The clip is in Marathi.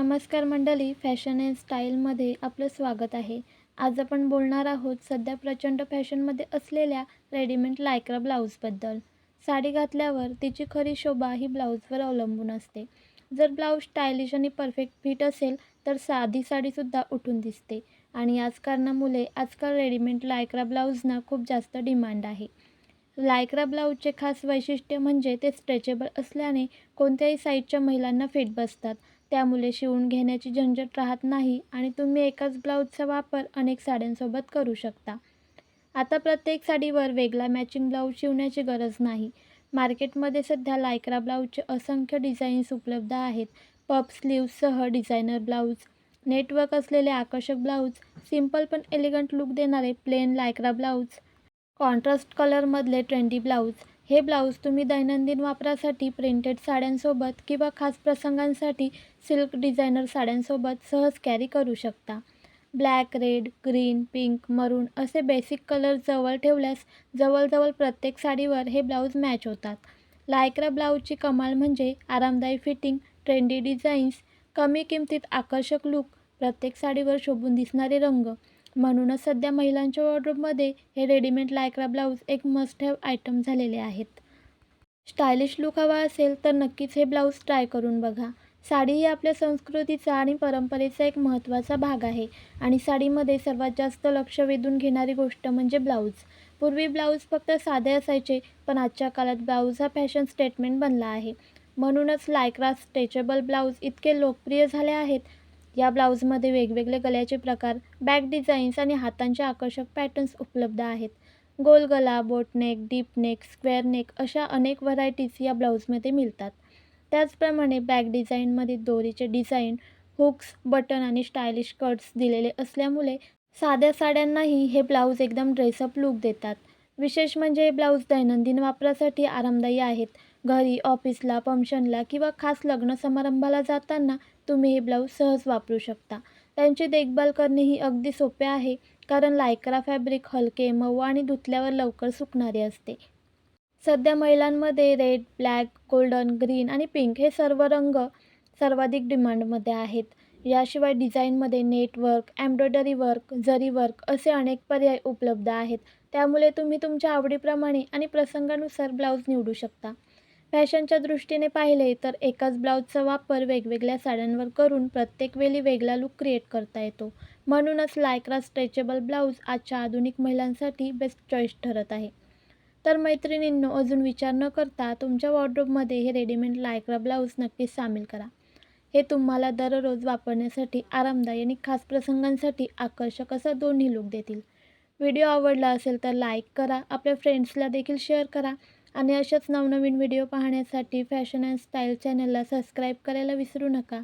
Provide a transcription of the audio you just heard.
नमस्कार मंडळी फॅशन अँड स्टाईलमध्ये आपलं स्वागत आहे. आज आपण बोलणार आहोत सध्या प्रचंड फॅशनमध्ये असलेल्या रेडीमेड लायक्रा ब्लाऊजबद्दल. साडी घातल्यावर तिची खरी शोभा ही ब्लाऊजवर अवलंबून असते. जर ब्लाऊज स्टायलिश आणि परफेक्ट फिट असेल तर साधी साडीसुद्धा उठून दिसते. आणि याच कारणामुळे आजकाल रेडीमेड लायक्रा ब्लाऊजना खूप जास्त डिमांड आहे. लायक्रा ब्लाऊजचे खास वैशिष्ट्य म्हणजे ते स्ट्रेचेबल असल्याने कोणत्याही साईजच्या महिलांना फिट बसतात. त्यामुळे शिवून घेण्याची झंझट राहत नाही आणि तुम्ही एकाच ब्लाऊजचा वापर अनेक साड्यांसोबत करू शकता. आता प्रत्येक साडीवर वेगळा मॅचिंग ब्लाऊज शिवण्याची गरज नाही. मार्केटमध्ये सध्या लायक्रा ब्लाऊजचे असंख्य डिझाईन्स उपलब्ध आहेत. पप स्लीव्ससह डिझायनर ब्लाऊज नेटवर्क असलेले आकर्षक ब्लाऊज सिंपल पण एलिगंट लुक देणारे प्लेन लायक्रा ब्लाऊज कॉन्ट्रास्ट कलरमधले ट्रेंडी ब्लाऊज हे ब्लाऊज तुम्ही दैनंदिन वापरासाठी प्रिंटेड साड्यांसोबत किंवा खास प्रसंगांसाठी सिल्क डिझायनर साड्यांसोबत सहज कॅरी करू शकता. ब्लॅक रेड ग्रीन पिंक मरून असे बेसिक कलर जवळ ठेवल्यास जवळजवळ प्रत्येक साडीवर हे ब्लाऊज मॅच होतात. लायक्रा ब्लाऊजची कमाल म्हणजे आरामदायी फिटिंग ट्रेंडी डिझाईन्स कमी किमतीत आकर्षक लूक प्रत्येक साडीवर शोभून दिसणारे रंग. म्हणूनच सध्या महिलांच्या वॉर्डरोबमध्ये हे रेडीमेड लायक्रा ब्लाऊज एक मस्ट हॅव आयटम झालेले आहेत. स्टायलिश लुक हवा असेल तर नक्कीच हे ब्लाऊज ट्राय करून बघा. साडी ही आपल्या संस्कृतीचा आणि परंपरेचा एक महत्त्वाचा भाग आहे आणि साडीमध्ये सर्वात जास्त लक्ष वेधून घेणारी गोष्ट म्हणजे ब्लाऊज पूर्वी ब्लाऊज फक्त साधे असायचे पण आजच्या काळात ब्लाऊज हा फॅशन स्टेटमेंट बनला आहे. म्हणूनच लायक्रा स्ट्रेचेबल ब्लाऊज इतके लोकप्रिय झाले आहेत या ब्लाऊजमध्ये वेगवेगळे गळ्याचे प्रकार बॅक डिझाईन्स आणि हातांचे आकर्षक पॅटर्न्स उपलब्ध आहेत. गोल गला boatneck deep neck square neck अशा अनेक व्हरायटीज या ब्लाऊजमध्ये मिळतात. त्याचप्रमाणे बॅक डिझाईनमध्ये दोरीचे डिझाईन हुक्स बटन आणि स्टायलिश कट्स दिलेले असल्यामुळे साध्या साड्यांनाही हे ब्लाऊज एकदम ड्रेसअप लूक देतात. विशेष म्हणजे ब्लाऊज दैनंदिन वापरासाठी आरामदायी आहेत. घरी ऑफिसला फंक्शनला किंवा खास लग्न समारंभाला जाताना तुम्ही हे ब्लाऊज सहज वापरू शकता. त्यांची देखभाल करणे ही अगदी सोपे आहे कारण लायक्रा फॅब्रिक हलके मऊ आणि धुतल्यावर लवकर सुकणारे असते. सध्या महिलांमध्ये रेड ब्लॅक गोल्डन ग्रीन आणि पिंक हे सर्व रंग सर्वाधिक डिमांडमध्ये आहेत. याशिवाय डिझाईनमध्ये network embroidery work zari work असे अनेक पर्याय उपलब्ध आहेत त्यामुळे तुम्ही तुमच्या आवडीप्रमाणे आणि प्रसंगानुसार ब्लाऊज निवडू शकता. फॅशनच्या दृष्टीने पाहिले तर एकाच ब्लाऊजचा वापर वेगवेगळ्या साड्यांवर करून प्रत्येक वेळी वेगळा लूक क्रिएट करता येतो. म्हणूनच लायक्रा स्ट्रेचेबल ब्लाऊज आजच्या आधुनिक महिलांसाठी बेस्ट चॉईस ठरत आहे. तर मैत्रिणींनो अजून विचार न करता तुमच्या वॉर्ड्रोबमध्ये हे रेडीमेड लायक्रा ब्लाऊज नक्कीच सामील करा. हे तुम्हाला दररोज वापरण्यासाठी आरामदायी आणि खास प्रसंगांसाठी आकर्षक असा दोन्ही लूक देतील. व्हिडिओ आवडला असेल तर लाईक करा आपल्या फ्रेंड्सला देखील शेअर करा आणि अशाच नवनवीन व्हिडिओ पाहण्यासाठी फॅशन अँड स्टाईल चॅनलला सबस्क्राईब करायला विसरू नका.